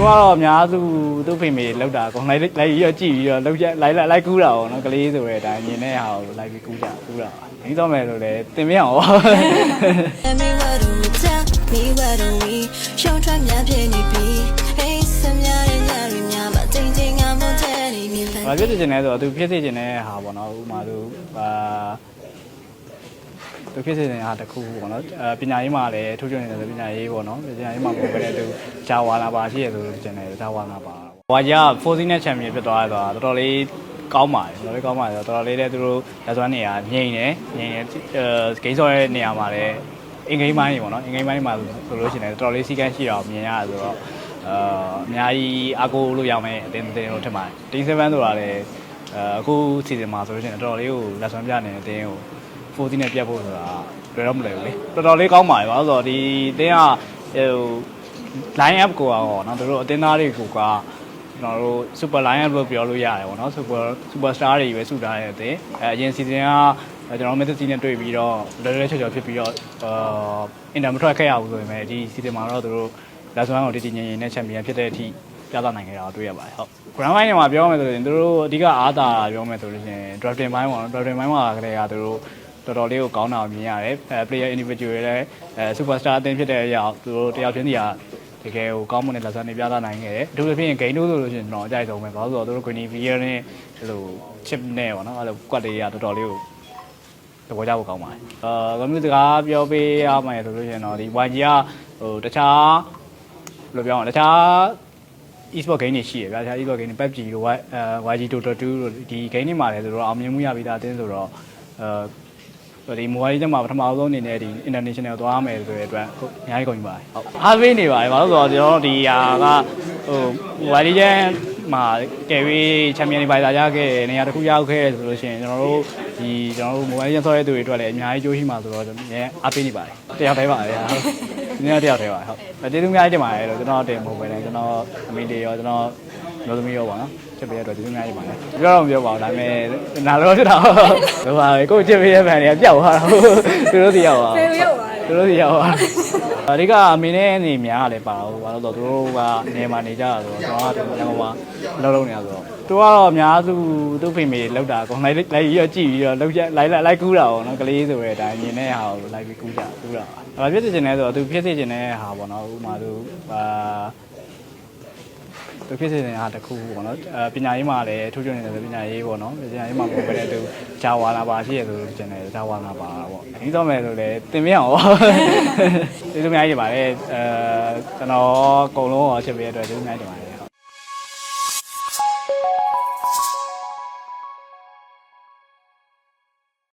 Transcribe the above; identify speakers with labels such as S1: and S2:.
S1: ကတော့အများစုသူ့ဖေမေလောက်တာအကုန်လိုက်လိုက်ပြီးတော့ကြည့်ပြီးတော့လောက်ကြလိုက်လိုက်လိုက်ကူးတာပေါ့နော်ကလေးဆိုတဲ့အတိုင်းမြင်တဲ့ဟာကိုလိုက်ပြီးကူးကြကူးတာဒီတော့မယ်လို့လေတင်မရအောင်
S2: And me what do we tell me what do we ရှောင်းထွက်များဖြစ်နေပြီ Hey စမ်းများရဲ့ညရီများမှာတင်းတင်းငါမတဲ့နေမြင်။
S1: ဘာဖြစ်နေချင်လဲဆိုတော့သူဖြစ်စေချင်တဲ့ဟာပေါ့နော်ဥပမာသူအာ သူဖြစ်စေချင်တဲ့ဟာတစ်ခုပေါ့နော်အဲပညာရေးမှာလည်းထိုးချွန်နေတယ်ပညာရေးပေါ့နော်ပညာရေးမှာပုံပဲတဲ့သူဂျာဝါလာပါရှိရဆိုလို့ချင်တယ်ဂျာဝါလာပါ။ဟိုကကြီးက4စီးနဲ့ချန်ပီယံဖြစ်သွားတယ်ဆိုတာတော်တော်လေးကောင်းပါတယ်တော်တော်လေးကောင်းပါတယ်တော်တော်လေးလည်းသူတို့လက်စွမ်းနေရာငြိမ့်တယ်ငြိမ့်တယ်အဲဂိမ်းဆော့ရဲ့နေရာမှာလည်းအင်္ဂိမ်းပိုင်းတွေပေါ့နော်အင်္ဂိမ်းပိုင်းတွေမှာဆိုလို့ရှိရင်တော်တော်လေးစီကန်းရှိတော့မြင်ရတယ်ဆိုတော့အာအများကြီးအကူလို့ရမယ်အတင်းအတင်းလို့ထင်ပါတယ်တင်း7ဆိုတာလည်းအဲအခုစီစဉ်မှာဆိုလို့ရှိရင်တော်တော်လေးကိုလက်ဆွမ်းပြနေတဲ့အတင်းကို 14နဲ့ပြတ်ဖို့ဆိုတာလွယ်တော့မလွယ်ဘူးလေတော်တော်လေးကောင်းပါတယ်ဘာလို့ဆိုတော့ဒီအတင်းကဟို line up ကိုอ่ะเนาะတို့အတင်းသားတွေကိုကကျွန်တော်တို့ super line up လို့ပြောလို့ရတယ်ပေါ့နော် super super star တွေပဲစုထားတဲ့အတင်းအဲအရင်စီစဉ်ကကျွန်တော်မက်သစီနဲ့တွေ့ပြီးတော့လွယ်လွယ်ချောချောဖြစ်ပြီးတော့အာအင်တာမထွက်ခဲ့ရဘူးဆိုပေမဲ့ဒီစီစဉ်မှာတော့တို့လက်ဆွမ်းကိုတည်တည်ငြိမ်ငြိမ်နဲ့ချန်ပီယံဖြစ်တဲ့အထိပြသနိုင်ခဲ့တာကိုတွေ့ရပါတယ်ဟုတ် ground line တွေမှာပြောမယ်ဆိုရင်တို့အဓိကအားသာပြောမယ်ဆိုလို့ရှိရင် drafting ဘိုင်းပေါ့နော် drafting ဘိုင်းမှာကလေးကတို့ တော်တော်လေးကိုကောင်းတာကိုမြင်ရတယ်အဲ player individual တွေလည်းအဲ superstar အသင်းဖြစ်တဲ့အရာသူတို့တယောက်ချင်းစီကတကယ်ကိုကောင်းမွန်တဲ့လက်စနေပြသနိုင်ခဲ့တယ်အထူးသဖြင့် game တို့ဆိုလို့ရှိရင်ကျွန်တော်အကြိုက်ဆုံးပဲဘာလို့ဆိုတော့တို့ Green Beer နဲ့ဟို chip နဲ့ပေါ့နော်အဲ့လိုကွက်လေးကတော်တော်လေးကိုသဘောကျဖို့ကောင်းပါတယ်အာကမျိုးစကားပြောပေးရမယ်ဆိုလို့ရှိရင်တော့ဒီ YG ကဟိုတခြားဘယ်လိုပြောအောင်တခြား e-sport game တွေရှိရဗျာတခြား e-sport game တွေ PUBG တို့ Y အဲ YG Dota 2တို့ဒီ game တွေမှာလည်းဆိုတော့အောင်မြင်မှုရပြီးသားအတင်းဆိုတော့အဲ ဒီ mobile ကျမှာပထမဆုံးအနေနဲ့ဒီ international သွားမယ်ဆိုတဲ့အတွက်ဟုတ်အများကြီးကုန်ပြီပါတယ်ဟုတ်အားပေးနေပါတယ်ဘာလို့ဆိုတော့ကျွန်တော်ဒီဟာကဟို mobile ကျမ်းမှာကယ်ပြီးချန်ပီယံတွေပါလာကြခဲ့နေရာတစ်ခုရောက်ခဲ့ဆိုလို့ရှိရင်ကျွန်တော်တို့ဒီကျွန်တော်တို့ mobile ကျမ်းဆော့တဲ့သူတွေအတွက်လည်းအများကြီးကြိုးရှိမှာဆိုတော့ကျွန်တော်လည်းအားပေးနေပါတယ်တယောက်တည်းပါပဲဟုတ်ဒီနေ့တယောက်တည်းပါဟုတ်ကျေးဇူးအများကြီးတင်ပါတယ်လို့ကျွန်တော်တင်မဟုတ်ပဲနဲ့ကျွန်တော်အမိလေးရောကျွန်တော် မျိုးသမီးရောပါနော်ချစ်ပေးရတော့ကျေးဇူးအများကြီးပါတယ်ပြောတော့မပြောပါဘူးဒါပေမဲ့နားလို့ဖြစ်တာဟုတ်ပါပဲကိုချစ်ပေးရမှန်တွေကပျောက်သွားတာသူတို့တယောက်ပါ
S3: ဖေရောက်သွားတယ်
S1: သူတို့ရောက်သွားအဓိကအမေနဲ့အနေများလည်းပါတော့ဘာလို့လဲဆိုတော့သူတို့ကနေမှာနေကြတာဆိုတော့ကျွန်တော်ကရန်ကုန်မှာလှုပ်လှုပ်နေတာဆိုတော့သူကတော့အများစုသူ့ဖေမေလောက်တာအကုန်လိုက်လိုက်ပြီးတော့ကြည့်ပြီးတော့လောက်ကြလိုက်လိုက်ကူးတာပေါ့နော်ကလေးဆိုတဲ့အတိုင်းမြင်တဲ့ဟာကိုလိုက်ပြီးကူးကြကူးတာဘာဖြစ်စေချင်လဲဆိုတော့သူဖြစ်စေချင်တဲ့ဟာပေါ့နော်ဥပမာသူအာ သူဖြစ်စေတဲ့ဟာတစ်ခုပေါ့နော်အဲပညာရေးမှာလည်းထိုးချွန်နေတယ်ပညာရေးပေါ့နော်ပညာရေးမှာပုံပဲတဲ့သူဂျာဝါလာပါရှိရဆိုလို့ကျင်တယ်ဂျာဝါလာပါပေါ့ဒီတော့မယ်လို့လည်းတင်မရအောင်ဒီလိုများကြီးပါတယ်အဲကျွန်တော်အကုန်လုံးရောချစ်ပေးရတဲ့အတွက်ဒီလိုများကြီးပါတယ်